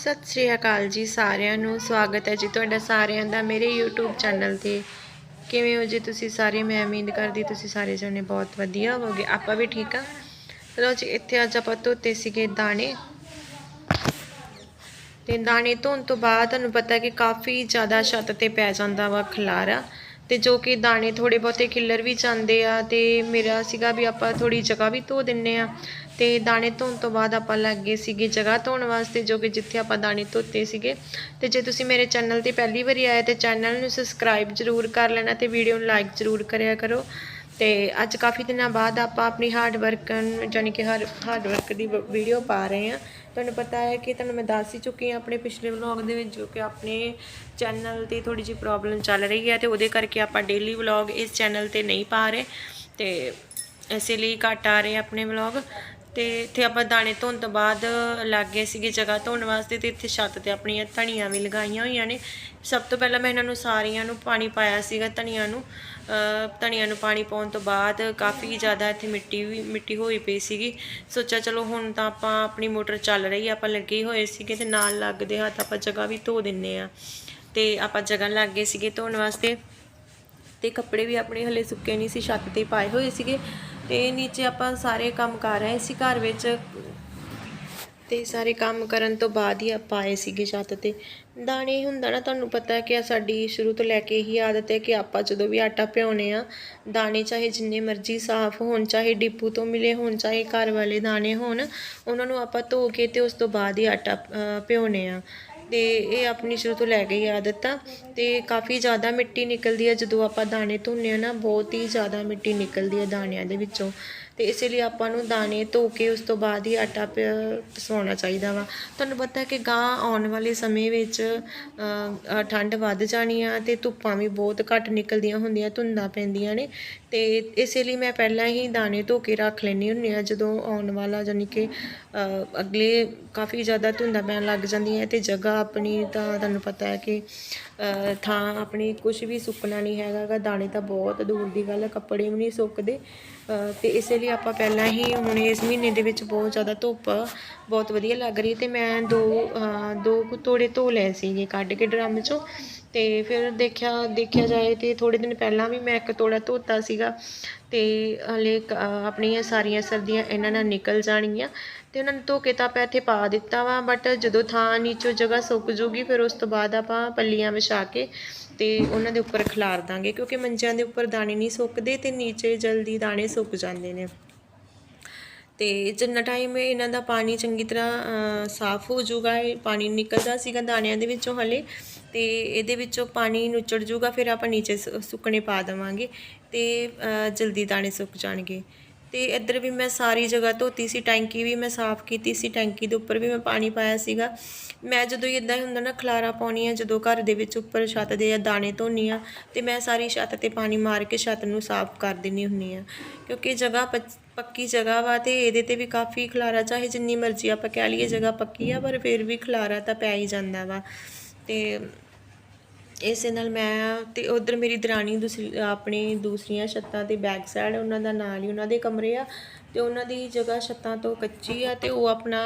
ਸਤਿ ਸ਼੍ਰੀ ਅਕਾਲ ਜੀ ਸਾਰਿਆਂ ਨੂੰ। ਸਵਾਗਤ ਹੈ ਜੀ ਤੁਹਾਡਾ ਸਾਰਿਆਂ ਦਾ ਮੇਰੇ YouTube ਚੈਨਲ ਤੇ। ਕਿਵੇਂ ਹੋ ਜੀ ਤੁਸੀਂ ਸਾਰੇ? ਮੈਂ ਉਮੀਦ ਕਰਦੀ ਤੁਸੀਂ ਸਾਰੇ ਜਣੇ ਬਹੁਤ ਵਧੀਆ ਹੋਵੋਗੇ। ਆਪਾਂ ਵੀ ਠੀਕ ਆ? ਚਲੋ ਜੀ, ਇੱਥੇ ਅੱਜ ਆਪਾਂ ਧੋਤੇ ਸੀਗੇ ਦਾਣੇ। ਤੇ ਦਾਣੇ ਧੋਣ ਤੋਂ ਬਾਅਦ ਤੁਹਾਨੂੰ ਪਤਾ ਕਿ ਕਾਫੀ ਜ਼ਿਆਦਾ ਛੱਤ ਤੇ ਪੈ ਜਾਂਦਾ ਵਾ ਖਲਾਰਾ। ਤੇ ਜੋ ਕਿ ਦਾਣੇ ਥੋੜੇ ਬਹੁਤੇ ਖਿੱਲਰ ਵੀ ਜਾਂਦੇ ਆ ਤੇ ਮੇਰਾ ਸੀਗਾ ਵੀ ਆਪਾਂ ਥੋੜੀ ਜਗ੍ਹਾ ਵੀ ਧੋ ਦਿੰਨੇ ਆ। ਤੇ ਦਾਣੇ ਧੋਣ ਤੋਂ ਬਾਅਦ ਆਪਾਂ ਲੱਗ ਗਏ ਸੀਗੇ ਜਗ੍ਹਾ ਧੋਣ ਵਾਸਤੇ, ਜੋ ਕਿ ਜਿੱਥੇ ਆਪਾਂ ਦਾਣੇ ਧੋਤੇ ਸੀਗੇ। ਤੇ ਜੇ ਤੁਸੀਂ ਮੇਰੇ ਚੈਨਲ ਤੇ ਪਹਿਲੀ ਵਾਰੀ ਆਏ ਤੇ ਚੈਨਲ ਨੂੰ ਸਬਸਕ੍ਰਾਈਬ ਜ਼ਰੂਰ ਕਰ ਲੈਣਾ ਤੇ ਵੀਡੀਓ ਨੂੰ ਲਾਈਕ ਜ਼ਰੂਰ ਕਰਿਆ ਕਰੋ। ਤੇ ਅੱਜ ਕਾਫੀ ਦਿਨਾਂ ਬਾਅਦ ਆਪਾਂ ਆਪਣੀ ਹਾਰਡ ਵਰਕ ਯਾਨੀ ਕਿ ਹਰ ਹਾਰਡ ਵਰਕ ਦੀ ਵੀਡੀਓ ਪਾ ਰਹੇ ਹਾਂ। ਤੁਹਾਨੂੰ ਪਤਾ ਹੈ ਕਿ ਤੁਹਾਨੂੰ ਮੈਂ ਦੱਸ ਹੀ ਚੁੱਕੀ ਹਾਂ ਆਪਣੇ ਪਿਛਲੇ ਵਲੌਗ ਦੇ ਵਿੱਚ, ਜੋ ਕਿ ਆਪਣੇ ਚੈਨਲ ਤੇ ਥੋੜੀ ਜਿਹੀ ਪ੍ਰੋਬਲਮ ਚੱਲ ਰਹੀ ਹੈ ਤੇ ਉਹਦੇ ਕਰਕੇ ਆਪਾਂ ਡੇਲੀ ਵਲੌਗ ਇਸ ਚੈਨਲ ਤੇ ਨਹੀਂ ਪਾ ਰਹੇ। ਤੇ ਇਸੇ ਲਈ ਘੱਟ ਆ ਰਹੇ ਆਪਣੇ ਵਲੌਗ ਤੇ ਇੱਥੇ ਆਪਾਂ ਦਾਣੇ ਧੋਣ ਤੋਂ ਬਾਅਦ ਲੱਗ ਗਏ ਸੀਗੇ ਜਗ੍ਹਾ ਧੋਣ ਵਾਸਤੇ ਤੇ ਇੱਥੇ ਛੱਤ ਤੇ ਆਪਣੀਆਂ ਧਣੀਆਂ ਵੀ ਲਗਾਈਆਂ ਹੋਈਆਂ ਨੇ। ਸਭ ਤੋਂ ਪਹਿਲਾਂ ਮੈਂ ਇਹਨਾਂ ਨੂੰ ਸਾਰੀਆਂ ਨੂੰ ਪਾਣੀ ਪਾਇਆ ਸੀਗਾ ਧਣੀਆਂ ਨੂੰ। ਅਹ ਧਣੀਆਂ ਨੂੰ ਪਾਣੀ ਪਾਉਣ ਤੋਂ ਬਾਅਦ ਕਾਫੀ ਜ਼ਿਆਦਾ ਇੱਥੇ ਮਿੱਟੀ ਵੀ, ਮਿੱਟੀ ਹੋਈ ਪਈ ਸੀਗੀ। ਸੋਚਿਆ ਚਲੋ ਹੁਣ ਤਾਂ ਆਪਾਂ ਆਪਣੀ ਮੋਟਰ ਚੱਲ ਰਹੀ ਆ, ਆਪਾਂ ਲੱਗੇ ਹੋਏ ਸੀਗੇ ਤੇ ਨਾਲ ਲੱਗਦੇ ਹੱਥ ਆਪਾਂ ਜਗ੍ਹਾ ਵੀ ਧੋ ਦਿੰਨੇ ਆ। ਤੇ ਆਪਾਂ ਜਗ੍ਹਾ ਲੱਗ ਗਏ ਸੀਗੇ ਧੋਣ ਵਾਸਤੇ ਤੇ ਕੱਪੜੇ ਵੀ ਆਪਣੇ ਹਲੇ ਸੁੱਕੇ ਨਹੀਂ ਸੀ, ਛੱਤ ਤੇ ਪਾਏ ਹੋਏ ਸੀਗੇ। ਤੇ ਨੀਚੇ ਆਪਾਂ ਸਾਰੇ ਕੰਮ ਕਰ ਰਹੇ ਸੀ ਘਰ ਵਿੱਚ। ਤੇ ਸਾਰੇ ਕੰਮ ਕਰਨ ਤੋਂ ਬਾਅਦ ਹੀ ਆਪਾਂ ਆਏ ਸੀਗੇ ਛੱਤ ਤੇ। ਦਾਣੇ ਹੁੰਦਾ ਨਾ ਤੁਹਾਨੂੰ ਪਤਾ ਕਿ ਸਾਡੀ ਸ਼ੁਰੂ ਤੋਂ ਲੈ ਕੇ ਹੀ ਆਦਤ ਹੈ ਕਿ ਆਪਾਂ ਜਦੋਂ ਵੀ ਆਟਾ ਭਿਉਣੇ ਆ ਦਾਣੇ ਚਾਹੇ ਜਿੰਨੇ ਮਰਜ਼ੀ ਸਾਫ਼ ਹੋਣ ਚਾਹੇ ਡਿਪੂ ਤੋਂ ਮਿਲੇ ਹੋਣ ਚਾਹੇ ਘਰ ਵਾਲੇ ਦਾਣੇ ਹੋਣ ਉਹਨਾਂ ਨੂੰ ਆਪਾਂ ਧੋ ਕੇ ਤੇ ਉਸ ਤੋਂ ਬਾਅਦ ਹੀ ਆਟਾ ਅ, ਭਿਉਣੇ ਆ। ਤੇ ਇਹ ਆਪਣੀ ਸ਼ੁਰੂ ਤੋਂ ਲੈ ਕੇ ਹੀ ਆਦਤ ਆ ਤੇ ਕਾਫੀ ਜ਼ਿਆਦਾ ਮਿੱਟੀ ਨਿਕਲਦੀ ਹੈ ਜਦੋਂ ਆਪਾਂ ਦਾਣੇ ਧੋਨੇ ਆ ਨਾ, ਬਹੁਤ ਹੀ ਜ਼ਿਆਦਾ ਮਿੱਟੀ ਨਿਕਲਦੀ ਹੈ ਦਾਣਿਆਂ ਦੇ ਵਿੱਚੋਂ। ਤੇ ਇਸੇ ਲਈ ਆਪਾਂ ਨੂੰ ਦਾਣੇ ਧੋ ਕੇ ਉਸ ਤੋਂ ਬਾਅਦ ਹੀ ਆਟਾ ਪ- ਚਾਹੀਦਾ ਵਾ। ਤੁਹਾਨੂੰ ਪਤਾ ਹੈ ਕਿ ਗਾਂ ਆਉਣ ਵਾਲੇ ਸਮੇਂ ਵਿੱਚ ਠੰਡ ਵੱਧ ਜਾਣੀ ਆ ਤੇ ਧੁੱਪਾਂ ਵੀ ਬਹੁਤ ਘੱਟ ਨਿਕਲਦੀਆਂ ਹੁੰਦੀਆਂ, ਧੁੰਦਾਂ ਪੈਂਦੀਆਂ ਨੇ। ਤੇ ਇਸੇ ਲਈ ਮੈਂ ਪਹਿਲਾਂ ਹੀ ਦਾਣੇ ਧੋ ਕੇ ਰੱਖ ਲੈਂਦੀ ਹੁੰਦੀ ਆ, ਜਦੋਂ ਆਉਣ ਵਾਲਾ ਯਾਨੀ ਕਿ ਅਗਲੇ ਕਾਫੀ ਜ਼ਿਆਦਾ ਧੁੰਦਾਂ ਪੈਣ ਲੱਗ ਜਾਂਦੀਆਂ ਤੇ ਜਗ੍ਹਾ ਆਪਣੀ ਤਾਂ ਤੁਹਾਨੂੰ ਪਤਾ ਹੈ ਕਿ ਥਾਂ ਆਪਣੀ ਕੁਝ ਵੀ ਸੁੱਕਣਾ ਨਹੀਂ ਹੈਗਾ ਦਾਣੇ ਤਾਂ ਬਹੁਤ ਦੂਰ ਦੀ ਗੱਲ ਹੈ ਕੱਪੜੇ ਵੀ ਨਹੀਂ ਸੁੱਕਦੇ। ਅ, ਤੇ ਇਸੇ ਲਈ ਆਪਾਂ ਪਹਿਲਾਂ ਹੀ ਹੁਣ ਇਸ ਮਹੀਨੇ ਦੇ ਵਿੱਚ ਬਹੁਤ ਜ਼ਿਆਦਾ ਧੁੱਪ ਬਹੁਤ ਵਧੀਆ ਲੱਗ ਰਹੀ ਤੇ ਮੈਂ ਦੋ ਦੋ ਕੁ ਤੋੜੇ ਧੋ ਲਏ ਸੀਗੇ ਕੱਢ ਕੇ ਡਰਮ ਚੋਂ। ਤੇ ਫਿਰ ਦੇਖਿਆ ਦੇਖਿਆ ਜਾਏ ਤੇ ਥੋੜੇ ਦਿਨ ਪਹਿਲਾਂ ਵੀ ਮੈਂ ਇੱਕ ਤੋੜਾ ਧੋਤਾ ਸੀਗਾ। ਤੇ ਹਲੇ ਕ- ਆਪਣੀਆਂ ਸਾਰੀਆਂ ਸਰਦੀਆਂ ਇਹਨਾਂ ਨਾਲ ਨਿਕਲ ਜਾਣਗੀਆਂ। ਤੇ ਉਹਨਾਂ ਨੂੰ ਧੋ ਕੇ ਤਾਂ ਆਪਾਂ ਇੱਥੇ ਪਾ ਦਿੱਤਾ ਵਾ ਬਟ ਜਦੋਂ ਥਾਂ ਨੀਚੋਂ ਜਗ੍ਹਾ ਸੁੱਕ ਜੂਗੀ, ਫਿਰ ਉਸ ਤੋਂ ਬਾਅਦ ਆਪਾਂ ਪੱਲੀਆਂ ਵਿਛਾ ਕੇ ਤੇ ਉਹਨਾਂ ਦੇ ਉੱਪਰ ਖਿਲਾਰ ਦਾਂਗੇ, ਕਿਉਂਕਿ ਮੰਜਿਆਂ ਦੇ ਉੱਪਰ ਦਾਣੇ ਨਹੀਂ ਸੁੱਕਦੇ ਤੇ ਨੀਚੇ ਜਲਦੀ ਦਾਣੇ ਸੁੱਕ ਜਾਂਦੇ ਨੇ। ਤੇ ਜਿੰਨਾ ਟਾਈਮ ਇਹਨਾਂ ਦਾ ਪਾਣੀ ਚੰਗੀ ਤਰ੍ਹਾਂ ਸਾਫ਼ ਹੋ ਜਾਊਗਾ ਇਹ ਪਾਣੀ ਨਿਕਲਦਾ ਸੀਗਾ ਦਾਣਿਆਂ ਦੇ ਵਿੱਚੋਂ ਹਲੇ, ਤੇ ਇਹਦੇ ਵਿੱਚੋਂ ਪਾਣੀ ਨੁੱਚੜ ਜਾਊਗਾ ਫਿਰ ਆਪਾਂ ਨੀਚੇ ਸੁ- ਸੁੱਕਣੇ ਪਾ ਦੇਵਾਂਗੇ ਤੇ ਜਲਦੀ ਦਾਣੇ ਸੁੱਕ ਜਾਣਗੇ। ਤੇ ਇੱਧਰ ਵੀ ਮੈਂ ਸਾਰੀ ਜਗ੍ਹਾ ਧੋਤੀ ਸੀ, ਟੈਂਕੀ ਵੀ ਮੈਂ ਸਾਫ਼ ਕੀਤੀ ਸੀ, ਟੈਂਕੀ ਦੇ ਉੱਪਰ ਵੀ ਮੈਂ ਪਾਣੀ ਪਾਇਆ ਸੀਗਾ। ਮੈਂ ਜਦੋਂ ਹੀ ਇਦਾਂ ਹੁੰਦਾ ਨਾ, ਖਲਾਰਾ ਪਾਉਣੀ ਆ ਜਦੋਂ ਘਰ ਦੇ ਵਿੱਚ ਉੱਪਰ ਛੱਤ ਦੇ ਆ ਦਾਣੇ ਧੋਨੀ ਆ ਤੇ ਮੈਂ ਸਾਰੀ ਛੱਤ ਤੇ ਪਾਣੀ ਮਾਰ ਕੇ ਛੱਤ ਨੂੰ ਸਾਫ਼ ਕਰ ਦਿੰਨੀ ਹੁੰਨੀ ਆ ਕਿਉਂਕਿ ਜਗ੍ਹਾ ਪੱਕੀ ਜਗ੍ਹਾ ਵਾ ਤੇ ਇਹਦੇ ਤੇ ਵੀ ਕਾਫੀ ਖਲਾਰਾ, ਚਾਹੇ ਜਿੰਨੀ ਮਰਜ਼ੀ ਆਪਾਂ ਕਹਿ ਲਈਏ ਜਗ੍ਹਾ ਪੱਕੀ ਆ, ਪਰ ਫਿਰ ਵੀ ਖਲਾਰਾ ਤਾਂ ਪੈ ਹੀ ਜਾਂਦਾ ਵਾ। ਤੇ ਇਸੇ ਨਾਲ ਮੈਂ ਤੇ ਉਧਰ ਮੇਰੀ ਦਰਾਣੀ ਦੂਸਰੀ, ਆਪਣੀ ਦੂਸਰੀਆਂ ਛੱਤਾਂ ਤੇ ਬੈਕ ਸਾਈਡ ਉਹਨਾਂ ਦਾ ਨਾਲ ਹੀ ਉਹਨਾਂ ਦੇ ਕਮਰੇ ਆ ਤੇ ਉਹਨਾਂ ਦੀ ਜਗ੍ਹਾ ਛੱਤਾਂ ਤੋਂ ਕੱਚੀ ਆ ਤੇ ਉਹ ਆਪਣਾ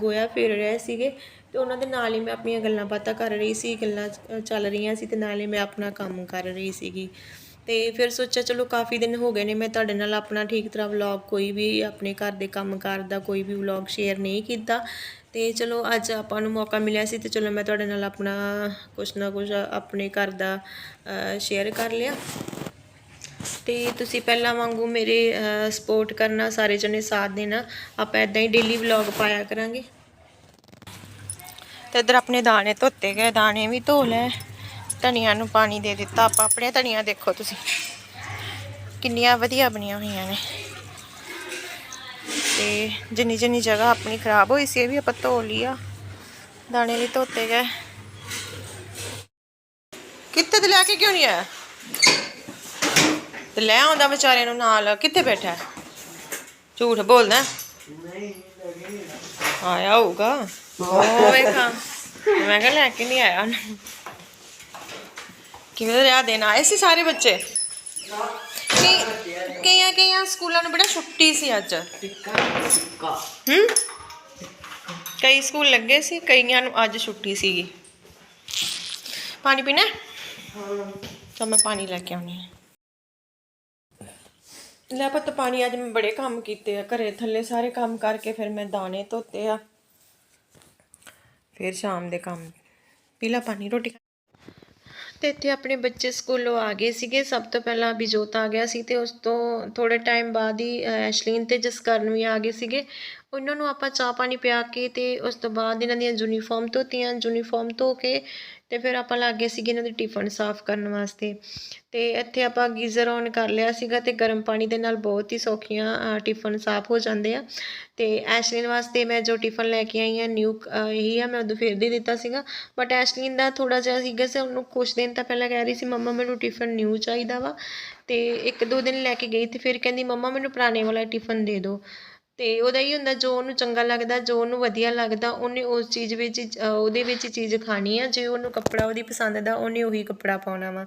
ਗੋਇਆ ਫੇਰ ਰਹੇ ਸੀਗੇ ਤੇ ਉਹਨਾਂ ਦੇ ਨਾਲ ਹੀ ਮੈਂ ਆਪਣੀਆਂ ਗੱਲਾਂ ਬਾਤਾਂ ਕਰ ਰਹੀ ਸੀ, ਗੱਲਾਂ ਚੱਲ ਰਹੀਆਂ ਸੀ ਤੇ ਨਾਲ ਹੀ ਮੈਂ ਆਪਣਾ ਕੰਮ ਕਰ ਰਹੀ ਸੀਗੀ। ਤੇ ਫਿਰ ਸੋਚਿਆ ਚਲੋ ਕਾਫੀ ਦਿਨ ਹੋ ਗਏ ਨੇ, ਮੈਂ ਤੁਹਾਡੇ ਨਾਲ ਆਪਣਾ ਠੀਕ ਤਰ੍ਹਾਂ ਵਲੌਗ ਕੋਈ ਵੀ ਆਪਣੇ ਘਰ ਦੇ ਕੰਮ ਕਾਰ ਦਾ ਕੋਈ ਵੀ ਵਲੌਗ ਸ਼ੇਅਰ ਨਹੀਂ ਕੀਤਾ। ਤੇ ਚਲੋ ਅੱਜ ਆਪਾਂ ਨੂੰ ਮੌਕਾ ਮਿਲਿਆ ਸੀ ਤੇ ਚਲੋ ਮੈਂ ਤੁਹਾਡੇ ਨਾਲ ਆਪਣਾ ਕੁਛ ਨਾ ਕੁਛ ਆਪਣੇ ਘਰ ਦਾ ਸ਼ੇਅਰ ਕਰ ਲਿਆ। ਤੇ ਤੁਸੀਂ ਪਹਿਲਾਂ ਵਾਂਗੂ ਮੇਰੇ ਸਪੋਰਟ ਕਰਨਾ, ਸਾਰੇ ਜਣੇ ਸਾਥ ਦੇਣਾ, ਆਪਾਂ ਇਦਾਂ ਹੀ ਡੇਲੀ ਵਲੌਗ ਪਾਇਆ ਕਰਾਂਗੇ। ਤੇ ਇਧਰ ਆਪਣੇ ਦਾਣੇ ਧੋਤੇ ਗਏ, ਦਾਣੇ ਵੀ ਧੋ ਲੈ ਧਨੀਆਂ ਨੂੰ ਪਾਣੀ ਦੇ ਦਿੱਤਾ। ਆਪਾਂ ਆਪਣੇ ਧਨੀਆ ਦੇਖੋ ਤੁਸੀਂ। ਕਿੰਨੀਆਂ ਵਧੀਆ ਬਣੀਆਂ ਹੋਈਆਂ ਨੇ। ਤੇ ਜਿੰਨੀ ਜਿੰਨੀ ਜਗ੍ਹਾ ਆਪਣੀ ਖਰਾਬ ਹੋਈ ਸੀ, ਇਹ ਵੀ ਆਪਾਂ ਧੋ ਲਿਆ ਦਾਣੇ ਵੀ ਧੋਤੇ ਗਏ। ਕਿੱਥੇ ਤੇ ਲੈ ਕੇ ਕਿਉਂ ਨਹੀਂ ਆਇਆ? ਤੇ ਲੈ ਆਉਂਦਾ ਵਿਚਾਰੇ ਨੂੰ ਨਾਲ। ਕਿੱਥੇ ਬੈਠਾ ਝੂਠ ਬੋਲਦਾ ਆਇਆ ਹੋਊਗਾ। ਉਹ ਵੇਖਾਂ ਮੈਂ ਕਿਹਾ ਲੈ ਕੇ ਨਹੀਂ ਆਇਆ। ਉਹਨੂੰ। ਕਿਵੇਂ ਰਿਹਾ ਦਿਨ? ਆਏ ਸੀ ਸਾਰੇ ਬੱਚੇ? ਕਈ ਕਈਆਂ ਕਈਆਂ ਸਕੂਲਾਂ ਨੂੰ ਬੜਾ ਛੁੱਟੀ ਸੀ ਅੱਜ। ਹੂੰ? ਕਈ ਸਕੂਲ ਲੱਗੇ ਸੀ ਕਈਆਂ ਨੂੰ ਅੱਜ ਛੁੱਟੀ ਸੀਗੀ। ਪਾਣੀ ਪੀਣਾ? ਤਾਂ ਮੈਂ ਪਾਣੀ ਲੈ ਕੇ ਆਉਣੀ ਆ ਲੈ ਪੁੱਤ ਪਾਣੀ ਅੱਜ ਮੈਂ ਬੜੇ ਕੰਮ ਕੀਤੇ ਆ। ਘਰੇ ਥੱਲੇ ਸਾਰੇ ਕੰਮ ਕਰਕੇ ਫਿਰ ਮੈਂ ਦਾਣੇ ਧੋਤੇ ਆ। ਫਿਰ ਸ਼ਾਮ ਦੇ ਕੰਮ। ਪੀ ਲਾ ਪਾਣੀ ਰੋਟੀ। ਖਾ ਤੇ ਇੱਥੇ ਆਪਣੇ ਬੱਚੇ ਸਕੂਲੋਂ ਆ ਗਏ ਸੀਗੇ। ਸਭ ਤੋਂ ਪਹਿਲਾਂ ਬਿਜੋਤ ਆ ਗਿਆ ਸੀ ਤੇ ਉਸ ਤੋਂ ਥੋੜੇ ਟਾਈਮ ਬਾਅਦ ਹੀ ਅ, ਐਸ਼ਲੀਨ ਤੇ ਜਸਕਰਨ ਵੀ ਆ ਗਏ ਸੀਗੇ। ਉਹਨਾਂ ਨੂੰ ਆਪਾਂ ਚਾਹ ਪਾਣੀ ਪਿਆ ਕੇ ਤੇ ਉਸ ਤੋਂ ਬਾਅਦ ਇਹਨਾਂ ਦੀਆਂ ਯੂਨੀਫਾਰਮ ਧੋਤੀਆਂ। ਯੂਨੀਫਾਰਮ ਧੋ ਕੇ ਤੇ ਫਿਰ ਆਪਾਂ ਲੱਗ ਗਏ ਸੀਗੇ ਇਹਨਾਂ ਦੇ ਟਿਫਨ ਸਾਫ਼ ਕਰਨ ਵਾਸਤੇ। ਤੇ ਇੱਥੇ ਆਪਾਂ ਗੀਜ਼ਰ ਔਨ ਕਰ ਲਿਆ ਸੀਗਾ ਤੇ ਗਰਮ ਪਾਣੀ ਦੇ ਨਾਲ ਬਹੁਤ ਹੀ ਸੌਖੀਆਂ ਟਿਫਨ ਸਾਫ਼ ਹੋ ਜਾਂਦੇ ਆ। ਤੇ ਐਸ਼ਲੀਨ ਵਾਸਤੇ ਮੈਂ ਜੋ ਟਿਫਨ ਲੈ ਕੇ ਆਈ ਹਾਂ, ਨਿਊ ਇਹੀ ਆ, ਮੈਂ ਉਦੋਂ ਫਿਰ ਦੇ ਦਿੱਤਾ ਸੀਗਾ। ਬਟ ਐਸ਼ਲੀਨ ਦਾ ਥੋੜਾ ਜਿਹਾ ਸੀਗਾ ਸੀ, ਉਹਨੂੰ ਕੁਛ ਦਿਨ ਤਾਂ ਪਹਿਲਾਂ ਕਹਿ ਰਹੀ ਸੀ, ਮੰਮਾ, ਮੈਨੂੰ ਟਿਫਨ ਨਿਊ ਚਾਹੀਦਾ ਵਾ। ਤੇ ਇੱਕ ਦੋ ਦਿਨ ਲੈ ਕੇ ਗਈ ਤੇ ਫਿਰ ਕਹਿੰਦੀ, ਮੰਮਾ, ਮੈਨੂੰ ਪੁਰਾਣੇ ਵਾਲਾ ਟਿਫਨ ਦੇ ਦਿਓ। ਅਤੇ ਉਹਦਾ ਹੀ ਹੁੰਦਾ ਜੋ ਉਹਨੂੰ ਚੰਗਾ ਲੱਗਦਾ, ਜੋ ਉਹਨੂੰ ਵਧੀਆ ਲੱਗਦਾ, ਉਹਨੇ ਉਸ ਚੀਜ਼ ਵਿੱਚ ਉਹਦੇ ਵਿੱਚ ਚੀਜ਼ ਖਾਣੀ ਆ, ਜੇ ਉਹਨੂੰ ਕੱਪੜਾ ਉਹਦੀ ਪਸੰਦ ਦਾ, ਉਹਨੇ ਉਹੀ ਕੱਪੜਾ ਪਾਉਣਾ ਵਾ।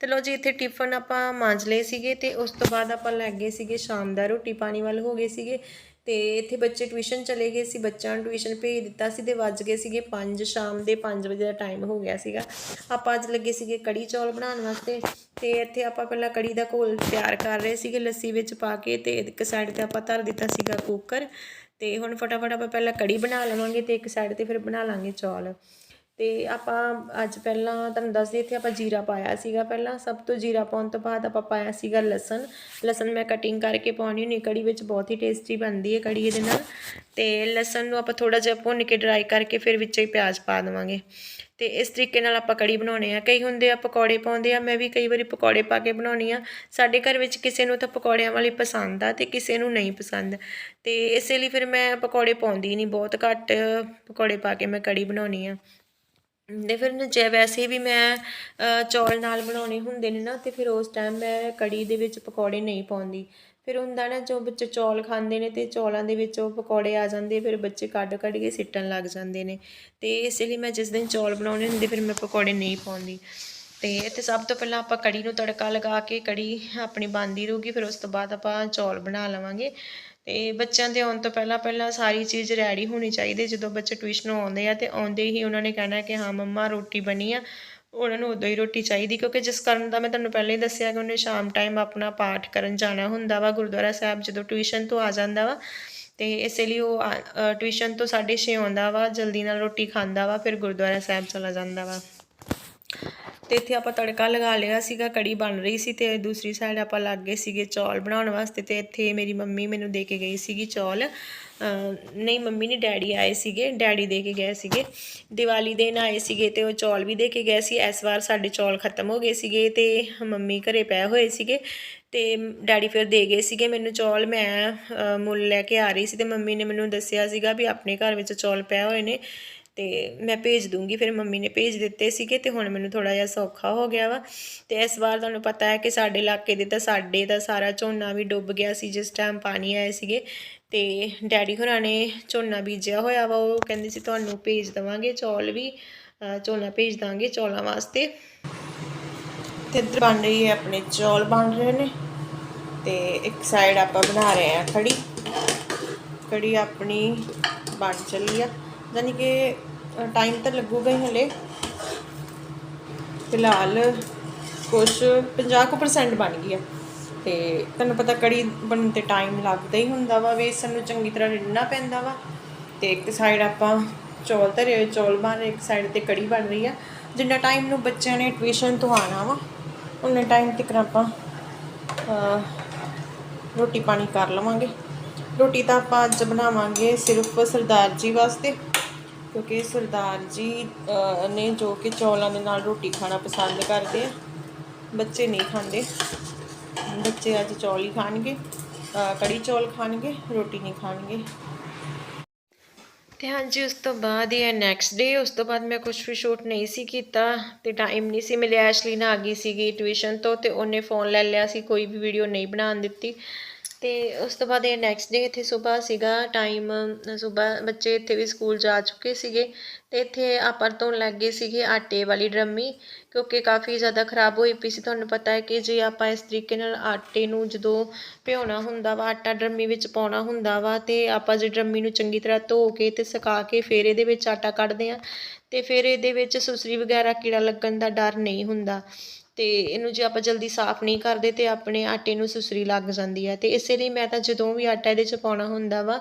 ਤੇ ਲਓ ਜੀ, ਇੱਥੇ ਟਿਫਨ ਆਪਾਂ ਮਾਂਜ ਲਏ ਸੀਗੇ ਅਤੇ ਉਸ ਤੋਂ ਬਾਅਦ ਆਪਾਂ ਲੱਗ ਗਏ ਸੀਗੇ ਸ਼ਾਮ ਦਾ ਰੋਟੀ ਪਾਣੀ ਵੱਲ, ਹੋ ਗਏ ਸੀਗੇ। ਤੇ ਇੱਥੇ ਬੱਚੇ ਟਿਊਸ਼ਨ ਚਲੇ ਗਏ ਸੀ, ਬੱਚਿਆਂ ਨੂੰ ਟਿਊਸ਼ਨ ਭੇਜ ਦਿੱਤਾ ਸੀ ਤੇ ਵੱਜ ਗਏ ਸੀਗੇ 5 ਸ਼ਾਮ ਦੇ 5 ਵਜੇ ਦਾ ਟਾਈਮ ਹੋ ਗਿਆ ਸੀਗਾ। ਆਪਾਂ ਅੱਜ ਲੱਗੇ ਸੀਗੇ ਕੜੀ ਚੌਲ ਬਣਾਉਣ ਵਾਸਤੇ ਤੇ ਇੱਥੇ ਆਪਾਂ ਪਹਿਲਾਂ ਕੜੀ ਦਾ ਘੋਲ ਤਿਆਰ ਕਰ ਰਹੇ ਸੀਗੇ ਲੱਸੀ ਵਿੱਚ ਪਾ ਕੇ ਤੇ ਇੱਕ ਸਾਈਡ ਤੇ ਆਪਾਂ ਧਰ ਦਿੱਤਾ ਸੀਗਾ ਕੁੱਕਰ ਤੇ ਹੁਣ ਫਟਾਫਟ ਆਪਾਂ ਪਹਿਲਾਂ ਕੜੀ ਬਣਾ ਲਵਾਂਗੇ ਤੇ ਇੱਕ ਸਾਈਡ ਤੇ ਫਿਰ ਬਣਾ ਲਾਂਗੇ ਚੌਲ। ਅਤੇ ਆਪਾਂ ਅੱਜ ਪਹਿਲਾਂ ਤੁਹਾਨੂੰ ਦੱਸਦੀ ਇੱਥੇ ਆਪਾਂ ਜੀਰਾ ਪਾਇਆ ਸੀਗਾ ਪਹਿਲਾਂ। ਸਭ ਤੋਂ ਜੀਰਾ ਪਾਉਣ ਤੋਂ ਬਾਅਦ ਆਪਾਂ ਪਾਇਆ ਸੀਗਾ ਲਸਣ। ਲਸਣ ਮੈਂ ਕਟਿੰਗ ਕਰਕੇ ਪਾਉਣੀ ਹੁੰਦੀ ਕੜੀ ਵਿੱਚ ਬਹੁਤ ਹੀ ਟੇਸਟੀ ਬਣਦੀ ਹੈ ਕੜੀ ਇਹਦੇ ਨਾਲ। ਤੇ ਲਸਣ ਨੂੰ ਆਪਾਂ ਥੋੜਾ ਜਿਹਾ ਭੁੰਨ ਕੇ ਡਰਾਈ ਕਰਕੇ ਫਿਰ ਵਿੱਚ ਹੀ ਪਿਆਜ਼ ਪਾ ਦੇਵਾਂਗੇ। ਤੇ ਇਸ ਤਰੀਕੇ ਨਾਲ ਆਪਾਂ ਕੜੀ ਬਣਾਉਣੇ ਆ। ਕਈ ਹੁੰਦੇ ਆ ਪਕੌੜੇ ਪਾਉਂਦੇ ਆ, ਮੈਂ ਵੀ ਕਈ ਵਾਰੀ ਪਕੌੜੇ ਪਾ ਕੇ ਬਣਾਉਣੀ ਆ। ਸਾਡੇ ਘਰ ਵਿੱਚ ਕਿਸੇ ਨੂੰ ਤਾਂ ਪਕੌੜਿਆਂ ਵਾਲੀ ਪਸੰਦ ਆ ਤੇ ਕਿਸੇ ਨੂੰ ਨਹੀਂ ਪਸੰਦ। ਤੇ ਇਸੇ ਲਈ ਫਿਰ ਮੈਂ ਪਕੌੜੇ ਪਾਉਂਦੀ ਨਹੀਂ, ਬਹੁਤ ਘੱਟ ਪਕੌੜੇ ਪਾ ਕੇ ਮੈਂ ਕੜੀ ਬਣਾਉਣੀ ਆ। ਤੇ ਫਿਰ ਜੇ ਵੈਸੇ ਵੀ ਮੈਂ ਚੌਲ ਨਾਲ ਬਣਾਉਣੇ ਹੁੰਦੇ ਨੇ ਨਾ, ਤੇ ਫਿਰ ਉਸ ਟਾਈਮ ਮੈਂ ਕੜੀ ਦੇ ਵਿੱਚ ਪਕੌੜੇ ਨਹੀਂ ਪਾਉਂਦੀ। ਫਿਰ ਹੁੰਦਾ ਨਾ, ਜੋ ਬੱਚੇ ਚੌਲ ਖਾਂਦੇ ਨੇ ਤੇ ਚੌਲਾਂ ਦੇ ਵਿੱਚ ਉਹ ਪਕੌੜੇ ਆ ਜਾਂਦੇ, ਫਿਰ ਬੱਚੇ ਕੱਢ ਕੱਢ ਕੇ ਸਿੱਟਣ ਲੱਗ ਜਾਂਦੇ ਨੇ। ਤੇ ਇਸ ਲਈ ਮੈਂ ਜਿਸ ਦਿਨ ਚੌਲ ਬਣਾਉਣੇ ਹੁੰਦੇ, ਫਿਰ ਮੈਂ ਪਕੌੜੇ ਨਹੀਂ ਪਾਉਂਦੀ। ਤੇ ਇੱਥੇ ਸਭ ਤੋਂ ਪਹਿਲਾਂ ਆਪਾਂ ਕੜੀ ਨੂੰ ਤੜਕਾ ਲਗਾ ਕੇ, ਕੜੀ ਆਪਣੀ ਬਣਦੀ ਰਹੂਗੀ, ਫਿਰ ਉਸ ਤੋਂ ਬਾਅਦ ਆਪਾਂ ਚੌਲ ਬਣਾ ਲਵਾਂਗੇ। ਤੇ ਬੱਚਿਆਂ ਦੇ ਆਉਣ ਤੋਂ ਪਹਿਲਾਂ ਪਹਿਲਾਂ ਸਾਰੀ ਚੀਜ਼ ਰੈਡੀ ਹੋਣੀ ਚਾਹੀਦੀ ਜਦੋਂ ਬੱਚੇ ਟਿਊਸ਼ਨੋਂ ਆਉਂਦੇ ਆ ਤੇ ਆਉਂਦੇ ਹੀ ਉਹਨਾਂ ਨੇ ਕਹਿਣਾ ਕਿ ਹਾਂ ਮੰਮਾ ਰੋਟੀ ਬਣੀ ਆ, ਉਹਨਾਂ ਨੂੰ ਉਦੋਂ ਹੀ ਰੋਟੀ ਚਾਹੀਦੀ ਕਿਉਂਕਿ ਜਿਸ ਕਾਰਨ ਦਾ ਮੈਂ ਤੁਹਾਨੂੰ ਪਹਿਲਾਂ ਹੀ ਦੱਸਿਆ ਕਿ ਉਹਨੇ ਸ਼ਾਮ ਟਾਈਮ ਆਪਣਾ ਪਾਠ ਕਰਨ ਜਾਣਾ ਹੁੰਦਾ ਵਾ, ਗੁਰਦੁਆਰਾ ਸਾਹਿਬ ਜਦੋਂ ਟਿਊਸ਼ਨ ਤੋਂ ਆ ਜਾਂਦਾ ਵਾ ਤੇ ਇਸੇ ਲਈ ਉਹ ਟਿਊਸ਼ਨ ਤੋਂ 6:30 ਆਉਂਦਾ ਵਾ, ਜਲਦੀ ਨਾਲ ਰੋਟੀ ਖਾਂਦਾ ਵਾ, ਫਿਰ ਗੁਰਦੁਆਰਾ ਸਾਹਿਬ ਚਲਾ ਜਾਂਦਾ ਵਾ। ਤੇ ਇੱਥੇ ਆਪਾਂ ਤੜਕਾ ਲਗਾ ਲਿਆ ਸੀਗਾ, ਕੜੀ ਬਣ ਰਹੀ ਸੀ ਤੇ ਦੂਸਰੀ ਸਾਈਡ ਆਪਾਂ ਲੱਗ ਗਏ ਸੀਗੇ ਚੌਲ ਬਣਾਉਣ ਵਾਸਤੇ ਤੇ ਇੱਥੇ ਮੇਰੀ ਮੰਮੀ ਮੈਨੂੰ ਦੇ ਕੇ ਗਈ ਸੀਗੀ ਚੌਲ। ਨਹੀਂ, ਮੰਮੀ ਨਹੀਂ, ਡੈਡੀ ਆਏ ਸੀਗੇ, ਡੈਡੀ ਦੇ ਕੇ ਗਏ ਸੀਗੇ। ਦੀਵਾਲੀ ਦੇਣ ਆਏ ਸੀਗੇ ਤੇ ਉਹ ਚੌਲ ਵੀ ਦੇ ਕੇ ਗਏ ਸੀ। ਇਸ ਵਾਰ ਸਾਡੇ ਚੌਲ ਖਤਮ ਹੋ ਗਏ ਸੀਗੇ ਤੇ ਮੰਮੀ ਘਰੇ ਪਏ ਹੋਏ ਸੀਗੇ ਤੇ ਡੈਡੀ ਫਿਰ ਦੇ ਗਏ ਸੀਗੇ ਮੈਨੂੰ ਚੌਲ। ਮੈਂ ਮੁੱਲ ਲੈ ਕੇ ਆ ਰਹੀ ਸੀ ਤੇ ਮੰਮੀ ਨੇ ਮੈਨੂੰ ਦੱਸਿਆ ਸੀਗਾ ਵੀ ਆਪਣੇ ਘਰ ਵਿੱਚ ਚੌਲ ਪਏ ਹੋਏ ਨੇ। ਤੇ ਮੈਂ ਭੇਜ ਦੂੰਗੀ। ਫਿਰ ਮੰਮੀ ਨੇ ਭੇਜ ਦਿੱਤੇ ਸੀਗੇ ਤੇ ਹੁਣ ਮੈਨੂੰ ਥੋੜਾ ਜਿਹਾ ਸੌਖਾ ਹੋ ਗਿਆ ਵਾ। ਤੇ ਇਸ ਵਾਰ ਤੁਹਾਨੂੰ ਪਤਾ ਹੈ ਕਿ ਸਾਡੇ ਇਲਾਕੇ ਦੇ ਤਾਂ ਸਾਡੇ ਦਾ ਸਾਰਾ ਝੋਨਾ ਵੀ ਡੁੱਬ ਗਿਆ ਸੀ, ਜਿਸ ਟਾਈਮ ਪਾਣੀ ਆਏ ਸੀਗੇ। ਤੇ ਡੈਡੀ ਹੋਰਾਂ ਨੇ ਝੋਨਾ ਬੀਜਿਆ ਹੋਇਆ ਵਾ, ਉਹ ਕਹਿੰਦੇ ਸੀ ਤੁਹਾਨੂੰ ਭੇਜ ਦਵਾਂਗੇ, ਚੌਲ ਵੀ ਝੋਨਾ ਭੇਜ ਦਾਂਗੇ ਚੌਲਾਂ ਵਾਸਤੇ। ਤੇ ਇੱਧਰ ਬਣ ਰਹੀ ਹੈ ਆਪਣੇ ਚੌਲ ਬਣ ਰਹੇ ਨੇ। ਤੇ ਇੱਕ ਸਾਈਡ ਆਪਾਂ ਬਣਾ ਰਹੇ ਆ ਕੜੀ। ਕੜੀ ਆਪਣੀ ਬਣ ਚੱਲੀ ਆ। ਯਾਨੀ ਕਿ ਟਾਈਮ ਤਾਂ ਲੱਗੂਗਾ ਹੀ ਹਲੇ। ਫਿਲਹਾਲ ਕੁਛ 50% ਬਣ ਗਈ ਆ। ਤੇ ਤੁਹਾਨੂੰ ਪਤਾ ਕੜੀ ਬਣਨ ਤੇ ਟਾਈਮ ਲੱਗਦਾ ਹੀ ਹੁੰਦਾ ਵਾ ਵੇਸਣ ਨੂੰ ਚੰਗੀ ਤਰ੍ਹਾਂ ਰਿੰਨਣਾ ਪੈਂਦਾ ਵਾ। ਤੇ ਇੱਕ ਸਾਈਡ ਆਪਾਂ ਚੌਲ ਧਰੇ ਚੌਲ ਬਣ ਰਹੇ, ਇੱਕ ਸਾਈਡ ਤੇ ਕੜੀ ਬਣ ਰਹੀ ਆ। ਜਿੰਨਾ ਟਾਈਮ ਨੂੰ ਬੱਚਿਆਂ ਨੇ ਟਿਊਸ਼ਨ ਤੋਂ ਆਣਾ ਵਾ, ਉਨੇ ਟਾਈਮ ਤੱਕ ਆਪਾਂ ਰੋਟੀ ਪਾਣੀ ਕਰ ਲਵਾਂਗੇ। ਰੋਟੀ ਤਾਂ ਆਪਾਂ ਅੱਜ ਬਣਾਵਾਂਗੇ ਸਿਰਫ ਸਰਦਾਰ ਜੀ ਵਾਸਤੇ। ਕਿਉਂਕਿ ਸਰਦਾਰ ਜੀ ਨੇ ਜੋ ਕਿ ਚੌਲਾਂ ਦੇ ਨਾਲ ਰੋਟੀ ਖਾਣਾ ਪਸੰਦ ਕਰਦੇ ਆ। ਬੱਚੇ ਨਹੀਂ ਖਾਂਦੇ। ਬੱਚੇ ਅੱਜ ਚੌਲ ਹੀ ਖਾਣਗੇ ਕੜੀ ਚੌਲ ਖਾਣਗੇ, ਰੋਟੀ ਨਹੀਂ ਖਾਣਗੇ। ਤੇ ਹਾਂਜੀ, ਉਸ ਤੋਂ ਬਾਅਦ ਇਹ ਨੈਕਸਟ ਡੇ ਉਸ ਤੋਂ ਬਾਅਦ ਮੈਂ ਕੁਝ ਵੀ ਸ਼ੂਟ ਨਹੀਂ ਸੀ ਕੀਤਾ ਤੇ ਟਾਈਮ ਨਹੀਂ ਸੀ ਮਿਲਿਆ। ਐਸ਼ਲੀ ਨਾ ਆ ਗਈ ਸੀਗੀ ਟਿਊਸ਼ਨ ਤੋਂ ਤੇ ਉਹਨੇ ਫੋਨ ਲੈ ਲਿਆ ਸੀ, ਕੋਈ ਵੀ ਵੀਡੀਓ ਨਹੀਂ ਬਣਾਉਣ ਦਿੱਤੀ। ਅਤੇ ਉਸ ਤੋਂ ਬਾਅਦ ਇਹ ਨੈਕਸਟ ਡੇ ਇੱਥੇ ਸੁਬਾਹ ਸੀਗਾ ਟਾਈਮ ਸੁਬਾਹ ਬੱਚੇ ਇੱਥੇ ਵੀ ਸਕੂਲ ਜਾ ਚੁੱਕੇ ਸੀਗੇ ਅਤੇ ਇੱਥੇ ਆਪਾਂ ਧੋਣ ਲੱਗ ਗਏ ਸੀਗੇ ਆਟੇ ਵਾਲੀ ਡਰਮੀ ਕਿਉਂਕਿ ਕਾਫੀ ਜ਼ਿਆਦਾ ਖਰਾਬ ਹੋਈ ਪਈ ਸੀ। ਤੁਹਾਨੂੰ ਪਤਾ ਹੈ ਕਿ ਜੇ ਆਪਾਂ ਇਸ ਤਰੀਕੇ ਨਾਲ ਆਟੇ ਨੂੰ ਜਦੋਂ ਭਿਉਣਾ ਹੁੰਦਾ ਵਾ, ਆਟਾ ਡਰਮੀ ਵਿੱਚ ਪਾਉਣਾ ਹੁੰਦਾ ਵਾ ਅਤੇ ਆਪਾਂ ਜੇ ਡਰਮੀ ਨੂੰ ਚੰਗੀ ਤਰ੍ਹਾਂ ਧੋ ਕੇ ਅਤੇ ਸੁਕਾ ਕੇ ਫਿਰ ਇਹਦੇ ਵਿੱਚ ਆਟਾ ਕੱਢਦੇ ਹਾਂ ਅਤੇ ਫਿਰ ਇਹਦੇ ਵਿੱਚ ਸੁਸਰੀ ਵਗੈਰਾ ਕੀੜਾ ਲੱਗਣ ਦਾ ਡਰ ਨਹੀਂ ਹੁੰਦਾ। ਤੇ ਇਹਨੂੰ ਜੇ ਆਪਾਂ ਜਲਦੀ ਸਾਫ਼ ਨਹੀਂ ਕਰਦੇ ਤੇ ਆਪਣੇ ਆਟੇ ਨੂੰ ਸੁਸਰੀ ਲੱਗ ਜਾਂਦੀ ਹੈ। ਤੇ ਇਸੇ ਲਈ ਮੈਂ ਤਾਂ ਜਦੋਂ ਵੀ ਆਟਾ ਇਹਦੇ 'ਚ ਪਾਉਣਾ ਹੁੰਦਾ ਵਾ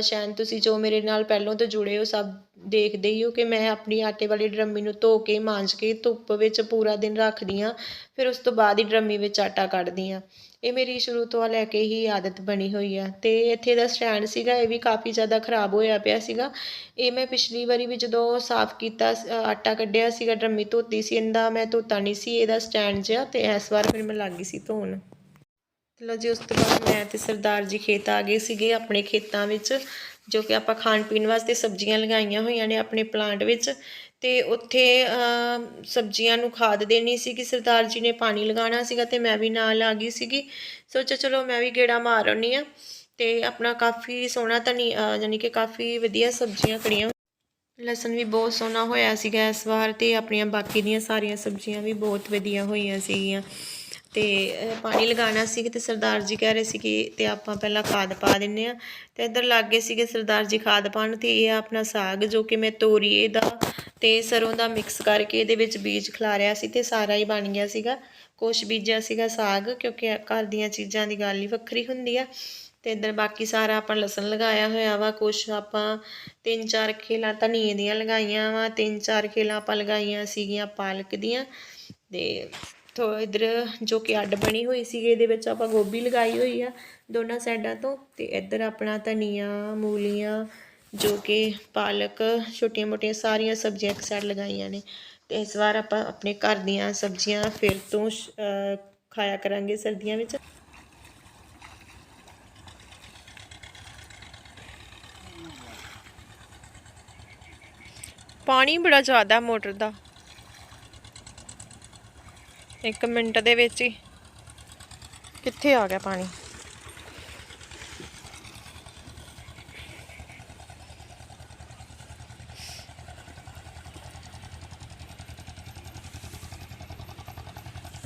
ਸ਼ਾਇਦ ਤੁਸੀਂ ਜੋ ਮੇਰੇ ਨਾਲ ਪਹਿਲਾਂ ਤੋਂ ਜੁੜੇ ਹੋ ਸਭ ਦੇਖਦੇ ਹੀ ਹੋ ਕਿ ਮੈਂ ਆਪਣੀ ਆਟੇ ਵਾਲੀ ਡਰਮੀ ਨੂੰ ਧੋ ਕੇ, ਮਾਂਜ ਕੇ, ਧੁੱਪ ਵਿੱਚ ਪੂਰਾ ਦਿਨ ਰੱਖਦੀ ਹਾਂ, ਫਿਰ ਉਸ ਤੋਂ ਬਾਅਦ ਹੀ ਡਰਮੀ ਵਿੱਚ ਆਟਾ ਕੱਢਦੀ ਹਾਂ। ਇਹ ਮੇਰੀ ਸ਼ੁਰੂ ਤੋਂ ਲੈ ਕੇ ਹੀ ਆਦਤ ਬਣੀ ਹੋਈ ਆ ਤੇ ਇੱਥੇ ਦਾ ਸਟੈਂਡ ਸੀਗਾ, ਇਹ ਵੀ ਕਾਫੀ ਜ਼ਿਆਦਾ ਖਰਾਬ ਹੋਇਆ ਪਿਆ ਸੀਗਾ। ਇਹ ਮੈਂ ਪਿਛਲੀ ਵਾਰੀ ਵੀ ਜਦੋਂ ਸਾਫ਼ ਕੀਤਾ ਆਟਾ ਕੱਢਿਆ ਸੀਗਾ, ਡਰਮੀ ਧੋਤੀ ਸੀ ਇਹਦਾ ਮੈਂ ਧੋਤਾ ਨਹੀਂ ਸੀ, ਇਹਦਾ ਸਟੈਂਡ ਜਿਹਾ ਤੇ ਇਸ ਵਾਰ ਫਿਰ ਮੈਂ ਲੱਗ ਗਈ ਸੀ ਧੋਣ। ਚਲੋ ਜੀ ਉਸ ਤੋਂ ਬਾਅਦ ਮੈਂ ਤੇ ਸਰਦਾਰ ਜੀ ਖੇਤ ਆ ਗਏ ਸੀਗੇ ਆਪਣੇ ਖੇਤਾਂ ਵਿੱਚ ਜੋ ਕਿ ਆਪਾਂ ਖਾਣ ਪੀਣ ਵਾਸਤੇ ਸਬਜ਼ੀਆਂ ਲਗਾਈਆਂ ਹੋਈਆਂ ਨੇ ਆਪਣੇ ਪਲਾਂਟ ਵਿੱਚ। ਤੇ ਉੱਥੇ ਸਬਜ਼ੀਆਂ ਨੂੰ ਖਾਦ ਦੇਣੀ ਸੀਗੀ ਸਰਦਾਰ ਜੀ ਨੇ ਪਾਣੀ ਲਗਾਉਣਾ ਸੀਗਾ ਤੇ ਮੈਂ ਵੀ ਨਾਲ ਆ ਗਈ ਸੀਗੀ। ਸੋਚਿਆ ਚਲੋ ਮੈਂ ਵੀ ਗੇੜਾ ਮਾਰ ਆਉਂਦੀ ਆ ਤੇ ਆਪਣਾ ਕਾਫੀ ਸੋਹਣਾ ਧਨੀ ਅ, ਯਾਨੀ ਕਿ ਕਾਫੀ ਵਧੀਆ ਸਬਜ਼ੀਆਂ ਖੜੀਆਂ ਲਸਣ ਵੀ ਬਹੁਤ ਸੋਹਣਾ ਹੋਇਆ ਸੀਗਾ ਇਸ ਵਾਰ ਤੇ ਆਪਣੀਆਂ ਬਾਕੀ ਦੀਆਂ ਸਾਰੀਆਂ ਸਬਜ਼ੀਆਂ ਵੀ ਬਹੁਤ ਵਧੀਆ ਹੋਈਆਂ ਸੀਗੀਆਂ। ਤੇ ਪਾਣੀ ਲਗਾਉਣਾ ਸੀ ਤੇ ਸਰਦਾਰ ਜੀ ਕਹਿ ਰਹੇ ਸੀ ਕਿ ਤੇ ਆਪਾਂ ਪਹਿਲਾਂ ਖਾਦ ਪਾ ਦਿੰਨੇ ਆ ਤੇ ਇੱਧਰ ਲੱਗੇ ਸੀਗੇ ਸਰਦਾਰ ਜੀ ਖਾਦ ਪਾਉਣ ਤੇ ਇਹ ਆ ਆਪਣਾ ਸਾਗ ਜੋ ਕਿ ਮੈਂ ਤੋਰੀਏ ਦਾ ਤੇ ਸਰੋਂ ਦਾ ਮਿਕਸ ਕਰਕੇ ਇਹਦੇ ਵਿੱਚ ਬੀਜ ਖਿਲਾਰਿਆ ਸੀ ਤੇ ਸਾਰਾ ਹੀ ਬਣ ਗਿਆ ਸੀਗਾ। ਕੁਛ ਬੀਜਿਆ ਸੀਗਾ ਸਾਗ ਕਿਉਂਕਿ ਘਰ ਦੀਆਂ ਚੀਜ਼ਾਂ ਦੀ ਗੱਲ ਹੀ ਵੱਖਰੀ ਹੁੰਦੀ ਆ। ਤੇ ਇੱਧਰ ਬਾਕੀ ਸਾਰਾ ਆਪਾਂ ਲਸਣ ਲਗਾਇਆ ਹੋਇਆ ਵਾ, ਕੁਛ ਆਪਾਂ ਤਿੰਨ ਚਾਰ ਖੇਲਾਂ ਧਨੀਏ ਦੀਆਂ ਲਗਾਈਆਂ ਵਾ, ਤਿੰਨ ਚਾਰ ਖੇਲਾਂ ਆਪਾਂ ਲਗਾਈਆਂ ਸੀਗੀਆਂ ਪਾਲਕ ਦੀਆਂ। ਤੇ ਥੋ ਇਧਰ ਜੋ ਕਿ ਅੱਡ ਬਣੀ ਹੋਈ ਸੀਗੀ, ਇਹਦੇ ਵਿੱਚ ਆਪਾਂ ਗੋਭੀ ਲਗਾਈ ਹੋਈ ਆ ਦੋਨਾਂ ਸਾਈਡਾਂ ਤੋਂ। ਤੇ ਇੱਧਰ ਆਪਣਾ ਧਨੀਆ, ਮੂਲੀਆਂ, ਜੋ ਕਿ ਪਾਲਕ, ਛੋਟੀਆਂ ਮੋਟੀਆਂ ਸਾਰੀਆਂ ਸਬਜ਼ੀਆਂ ਇੱਕ ਸਾਈਡ ਲਗਾਈਆਂ ਨੇ। ਤੇ ਇਸ ਵਾਰ ਆਪਾਂ ਆਪਣੇ ਘਰ ਦੀਆਂ ਸਬਜ਼ੀਆਂ ਫਿਰ ਤੋਂ ਖਾਇਆ ਕਰਾਂਗੇ ਸਰਦੀਆਂ ਵਿੱਚ। ਪਾਣੀ ਬੜਾ ਜ਼ਿਆਦਾ ਮੋਟਰ ਦਾ। ਇੱਕ ਮਿੰਟ ਦੇ ਵਿੱਚ ਹੀ। ਕਿੱਥੇ ਆ ਗਿਆ ਪਾਣੀ?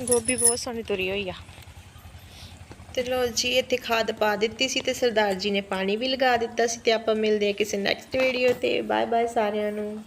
ਗੋਭੀ ਬਹੁਤ ਸੋਹਣੀ ਤੁਰੀ ਹੋਈ ਆ। ਤੇ ਲੋ ਜੀ ਇੱਥੇ ਖਾਦ ਪਾ ਦਿੱਤੀ ਸੀ ਤੇ ਸਰਦਾਰ ਜੀ ਨੇ ਪਾਣੀ ਵੀ ਲਗਾ ਦਿੱਤਾ ਸੀ ਤੇ ਆਪਾਂ ਮਿਲਦੇ ਆ ਕਿਸੇ ਨੈਕਸਟ ਵੀਡੀਓ ਤੇ। ਬਾਏ ਬਾਏ ਸਾਰਿਆਂ ਨੂੰ।